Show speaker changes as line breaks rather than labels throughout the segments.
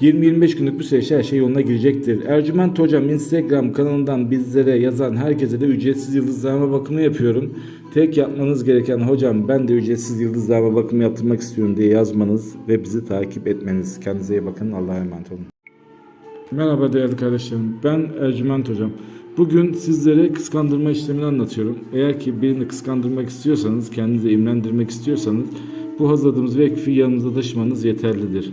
20-25 günlük bir süreç her şey yoluna girecektir. Ercüment Hocam Instagram kanalından bizlere yazan herkese de ücretsiz yıldızlama bakımı yapıyorum. Tek yapmanız gereken hocam ben de ücretsiz yıldızlama bakımı yaptırmak istiyorum diye yazmanız ve bizi takip etmeniz. Kendinize iyi bakın. Allah'a emanet olun. Merhaba değerli kardeşlerim. Ben Ercüment Hocam. Bugün sizlere kıskandırma işlemini anlatıyorum. Eğer ki birini kıskandırmak istiyorsanız, kendinizi imlendirmek istiyorsanız bu hazırladığımız vekfi yanınızda taşımanız yeterlidir.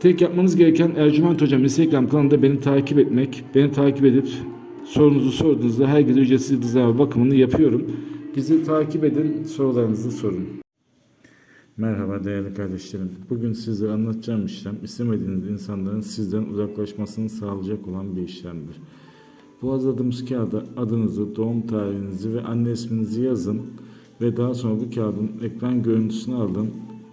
Tek yapmanız gereken Ercüment Hocam Instagram kanalında beni takip etmek. Beni takip edip sorunuzu sorduğunuzda herkese ücretsiz yıldızlama bakımını yapıyorum. Bizi takip edin, sorularınızı sorun. Merhaba değerli kardeşlerim. Bugün size anlatacağım işlem istemediğiniz insanların sizden uzaklaşmasını sağlayacak olan bir işlemdir. Bu hazırladığımız kağıda adınızı, doğum tarihinizi ve anne isminizi yazın ve daha sonra bu kağıdın ekran görüntüsünü alın,